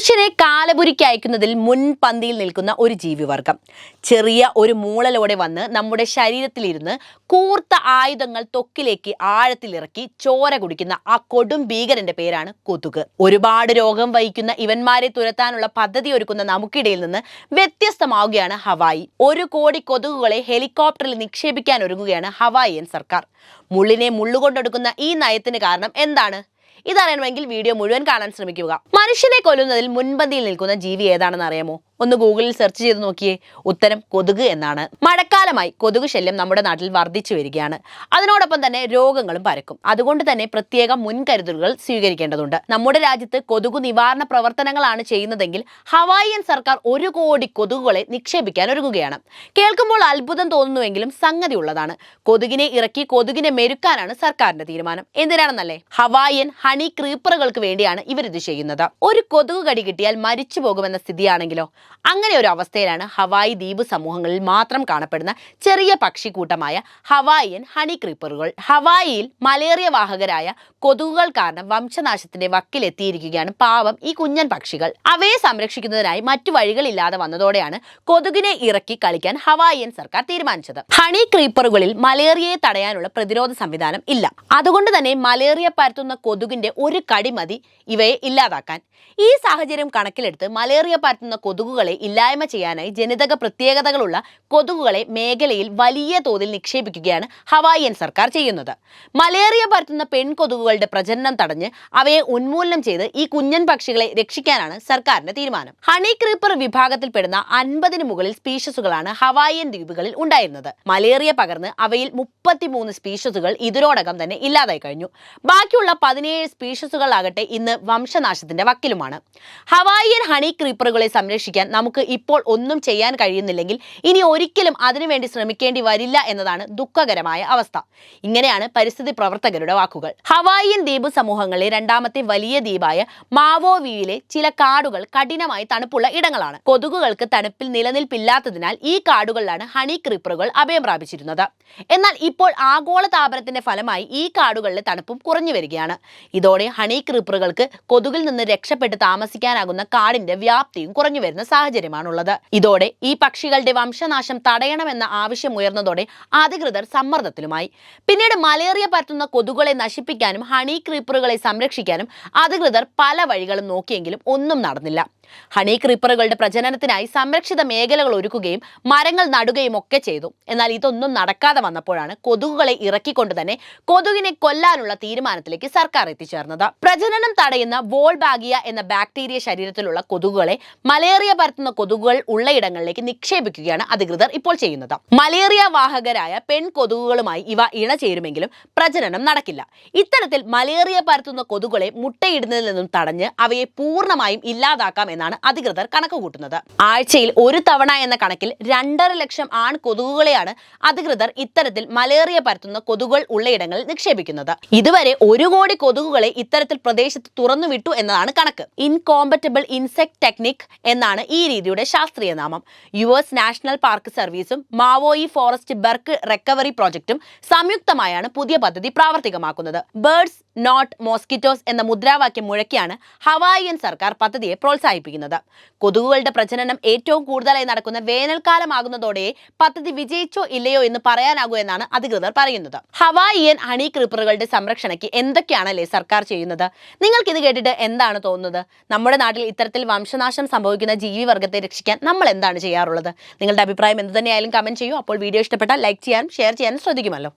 മനുഷ്യനെ കാലപുരിക്ക് അയക്കുന്നതിൽ മുൻപന്തിയിൽ നിൽക്കുന്ന ഒരു ജീവിവർഗം. ചെറിയ ഒരു മൂളലോടെ വന്ന് നമ്മുടെ ശരീരത്തിലിരുന്ന് കൂർത്ത ആയുധങ്ങൾ തൊക്കിലേക്ക് ആഴത്തിലിറക്കി ചോര കുടിക്കുന്ന ആ കൊടും ഭീകരന്റെ പേരാണ് കൊതുക്. ഒരുപാട് രോഗം വഹിക്കുന്ന ഇവന്മാരെ തുരത്താനുള്ള പദ്ധതി ഒരുക്കുന്ന നമുക്കിടയിൽ നിന്ന് വ്യത്യസ്തമാവുകയാണ് ഹവായി. ഒരു കോടി കൊതുകുകളെ ഹെലികോപ്റ്ററിൽ നിക്ഷേപിക്കാൻ ഒരുങ്ങുകയാണ് ഹവായിയൻ സർക്കാർ. മുള്ളിനെ മുള്ളുകൊണ്ടെടുക്കുന്ന ഈ നയത്തിന് കാരണം എന്താണ്? ഇതറിയണമെങ്കിൽ വീഡിയോ മുഴുവൻ കാണാൻ ശ്രമിക്കുക. മനുഷ്യനെ കൊല്ലുന്നതിൽ മുൻപന്തിയിൽ നിൽക്കുന്ന ജീവി ഏതാണെന്ന് അറിയാമോ? ഒന്ന് ഗൂഗിളിൽ സെർച്ച് ചെയ്ത് നോക്കിയേ ഉത്തരം കൊതുക് എന്നാണ്. മഴക്കാലമായി കൊതുക് ശല്യം നമ്മുടെ നാട്ടിൽ വർദ്ധിച്ചു വരികയാണ്. അതിനോടൊപ്പം തന്നെ രോഗങ്ങളും പരക്കും. അതുകൊണ്ട് തന്നെ പ്രത്യേക മുൻകരുതലുകൾ സ്വീകരിക്കേണ്ടതുണ്ട്. നമ്മുടെ രാജ്യത്ത് കൊതുകു നിവാരണ പ്രവർത്തനങ്ങളാണ് ചെയ്യുന്നതെങ്കിൽ ഹവായിയൻ സർക്കാർ ഒരു കോടി കൊതുകുകളെ നിക്ഷേപിക്കാൻ ഒരുങ്ങുകയാണ്. കേൾക്കുമ്പോൾ അത്ഭുതം തോന്നുന്നുവെങ്കിലും സംഗതി ഉള്ളതാണ്. കൊതുകിനെ ഇറക്കി കൊതുകിനെ മെരുക്കാനാണ് സർക്കാരിന്റെ തീരുമാനം. എന്തിനാണെന്നല്ലേ? ഹവായിയൻ ഹണി ക്രീപ്പറുകൾക്ക് വേണ്ടിയാണ് ഇവരിത് ചെയ്യുന്നത്. ഒരു കൊതുക് കടി കിട്ടിയാൽ മരിച്ചു പോകുമെന്ന സ്ഥിതിയാണെങ്കിലോ? അങ്ങനെ ഒരു അവസ്ഥയിലാണ് ഹവായി ദ്വീപ് സമൂഹങ്ങളിൽ മാത്രം കാണപ്പെടുന്ന ചെറിയ പക്ഷിക്കൂട്ടമായ ഹവായിയൻ ഹണി ക്രീപ്പറുകൾ. ഹവായിയിൽ മലേറിയ വാഹകരായ കൊതുകുകൾ കാരണം വംശനാശത്തിന്റെ വക്കിലെത്തിയിരിക്കുകയാണ് പാവം ഈ കുഞ്ഞൻ പക്ഷികൾ. അവയെ സംരക്ഷിക്കുന്നതിനായി മറ്റു വഴികളില്ലാതെ വന്നതോടെയാണ് കൊതുകിനെ ഇറക്കി കളിക്കാൻ ഹവായിയൻ സർക്കാർ തീരുമാനിച്ചത്. ഹണി ക്രീപ്പറുകളിൽ മലേറിയയെ തടയാനുള്ള പ്രതിരോധ സംവിധാനം ഇല്ല. അതുകൊണ്ട് തന്നെ മലേറിയ പരത്തുന്ന കൊതുകിന്റെ ഒരു കടിമതി ഇവയെ ഇല്ലാതാക്കാൻ. ഈ സാഹചര്യം കണക്കിലെടുത്ത് മലേറിയ പരത്തുന്ന കൊതുകുകളെ ഇല്ലായ്മ ചെയ്യാനായി ജനിതക പ്രത്യേകതകളുള്ള കൊതുകുകളെ മേഖലയിൽ വലിയ തോതിൽ നിക്ഷേപിക്കുകയാണ് ഹവായിയൻ സർക്കാർ ചെയ്യുന്നത്. മലേറിയ പരത്തുന്ന പെൺകൊതുകുകളുടെ പ്രജനനം തടഞ്ഞ് അവയെ ഉന്മൂലനം ചെയ്ത് ഈ കുഞ്ഞൻ പക്ഷികളെ രക്ഷിക്കാനാണ് സർക്കാരിന്റെ തീരുമാനം. ഹണി ക്രീപ്പർ വിഭാഗത്തിൽപ്പെടുന്ന അൻപതിന് മുകളിൽ സ്പീഷസുകളാണ് ഹവായിയൻ ദ്വീപുകളിൽ ഉണ്ടായിരുന്നത്. മലേറിയ പകർന്ന് അവയിൽ മുപ്പത്തിമൂന്ന് സ്പീഷസുകൾ ഇതിനോടകം തന്നെ ഇല്ലാതായി കഴിഞ്ഞു. ബാക്കിയുള്ള പതിനേഴ് സ്പീഷസുകളാകട്ടെ ഇന്ന് വംശനാശത്തിന്റെ വക്കിലുമാണ്. ഹവായിയൻ ഹണി ക്രീപ്പറുകളെ സംരക്ഷിക്കാൻ നമുക്ക് ഇപ്പോൾ ഒന്നും ചെയ്യാൻ കഴിയുന്നില്ലെങ്കിൽ ഇനി ഒരിക്കലും അതിനുവേണ്ടി ശ്രമിക്കേണ്ടി വരില്ല എന്നതാണ് ദുഃഖകരമായ അവസ്ഥ. ഇങ്ങനെയാണ് പരിസ്ഥിതി പ്രവർത്തകരുടെ വാക്കുകൾ. ഹവായിയൻ ദ്വീപ് സമൂഹങ്ങളിലെ രണ്ടാമത്തെ വലിയ ദ്വീപായ മാവോവിയിലെ ചില കാടുകൾ കഠിനമായി തണുപ്പുള്ള ഇടങ്ങളാണ്. കൊതുകുകൾക്ക് തണുപ്പിൽ നിലനിൽപ്പില്ലാത്തതിനാൽ ഈ കാടുകളിലാണ് ഹണി ക്രീപ്പറുകൾ അഭയം പ്രാപിച്ചിരുന്നത്. എന്നാൽ ഇപ്പോൾ ആഗോള താപനത്തിന്റെ ഫലമായി ഈ കാടുകളിലെ തണുപ്പും കുറഞ്ഞു വരികയാണ്. ഇതോടെ ഹണി ക്രീപ്പറുകൾക്ക് കൊതുകിൽ നിന്ന് രക്ഷപ്പെട്ട് താമസിക്കാനാകുന്ന കാടിന്റെ വ്യാപ്തിയും കുറഞ്ഞു വരുന്ന സാഹചര്യമാണുള്ളത്. ഇതോടെ ഈ പക്ഷികളുടെ വംശനാശം തടയണമെന്ന ആവശ്യം ഉയർന്നതോടെ അധികൃതർ സമ്മർദ്ദത്തിലുമായി. പിന്നീട് മലേറിയ പരത്തുന്ന കൊതുകുകളെ നശിപ്പിക്കാനും ഹണി ക്രീപ്പറുകളെ സംരക്ഷിക്കാനും അധികൃതർ പല വഴികളും നോക്കിയെങ്കിലും ഒന്നും നടന്നില്ല. ഹണി ക്രീപ്പറുകളുടെ പ്രജനനത്തിനായി സംരക്ഷിത മേഖലകൾ ഒരുക്കുകയും മരങ്ങൾ നടുകയും ഒക്കെ ചെയ്തു. എന്നാൽ ഇതൊന്നും നടക്കാതെ വന്നപ്പോഴാണ് കൊതുകുകളെ ഇറക്കിക്കൊണ്ട് തന്നെ കൊതുകിനെ കൊല്ലാനുള്ള തീരുമാനത്തിലേക്ക് സർക്കാർ എത്തിച്ചേർന്നത്. പ്രജനനം തടയുന്ന വോൾബാഗിയ എന്ന ബാക്ടീരിയ ശരീരത്തിലുള്ള കൊതുകുകളെ മലേറിയ പരത്തുന്ന കൊതുകുകൾ ഉള്ളയിടങ്ങളിലേക്ക് നിക്ഷേപിക്കുകയാണ് അധികൃതർ ഇപ്പോൾ ചെയ്യുന്നത്. മലേറിയ വാഹകരായ പെൺ കൊതുകുകളുമായി ഇവ ഇണചേരുമെങ്കിലും പ്രജനനം നടക്കില്ല. ഇത്തരത്തിൽ മലേറിയ പരത്തുന്ന കൊതുകുകളെ മുട്ടയിടുന്നതിൽ നിന്നും തടഞ്ഞ് അവയെ പൂർണമായും ഇല്ലാതാക്കാം എന്നാണ് അധികൃതർ കണക്ക് കൂട്ടുന്നത്. ആഴ്ചയിൽ ഒരു തവണ എന്ന കണക്കിൽ രണ്ടര ലക്ഷം ആൺ കൊതുകുകളെയാണ് അധികൃതർ ഇത്തരത്തിൽ മലേറിയ പരത്തുന്ന കൊതുകുകൾ ഉള്ളയിടങ്ങളിൽ നിക്ഷേപിക്കുന്നത്. ഇതുവരെ ഒരു കോടി കൊതുകുകളെ ഇത്തരത്തിൽ പ്രദേശത്ത് തുറന്നു വിട്ടു എന്നതാണ് കണക്ക്. ഇൻകോമ്പറ്റബിൾ ഇൻസെക്ട് ടെക്നിക് എന്നാണ് ഈ രീതിയുടെ ശാസ്ത്രീയ നാമം. യു എസ് നാഷണൽ പാർക്ക് സർവീസും മാവോയി ഫോറസ്റ്റ് ബർക്ക് റിക്കവറി പ്രോജക്റ്റും സംയുക്തമായാണ് പുതിയ പദ്ധതി പ്രാവർത്തികമാക്കുന്നത്. ബേർഡ്സ് നോട്ട് മോസ്കിറ്റോസ് എന്ന മുദ്രാവാക്യം മുഴക്കിയാണ് ഹവായിയൻ സർക്കാർ പദ്ധതിയെ പ്രോത്സാഹിപ്പിക്കുന്നത്. കൊതുകുകളുടെ പ്രജനനം ഏറ്റവും കൂടുതലായി നടക്കുന്ന വേനൽക്കാലമാകുന്നതോടെ പദ്ധതി വിജയിച്ചോ ഇല്ലയോ എന്ന് പറയാനാകൂ എന്നാണ് അധികൃതർ പറയുന്നത്. ഹവായിയൻ ഹണി ക്രീപ്പറുകളുടെ സംരക്ഷണയ്ക്ക് എന്തൊക്കെയാണല്ലേ സർക്കാർ ചെയ്യുന്നത്? നിങ്ങൾക്കിത് കേട്ടിട്ട് എന്താണ് തോന്നുന്നത്? നമ്മുടെ നാട്ടിൽ ഇത്തരത്തിൽ വംശനാശം സംഭവിക്കുന്ന ജീവി വർഗത്തെ രക്ഷിക്കാൻ നമ്മൾ എന്താണ് ചെയ്യാറുള്ളത്? നിങ്ങളുടെ അഭിപ്രായം എന്ത് തന്നെയായാലും കമന്റ് ചെയ്യൂ. അപ്പോൾ വീഡിയോ ഇഷ്ടപ്പെട്ടാൽ ലൈക്ക് ചെയ്യാനും ഷെയർ ചെയ്യാനും ശ്രദ്ധിക്കുമല്ലോ.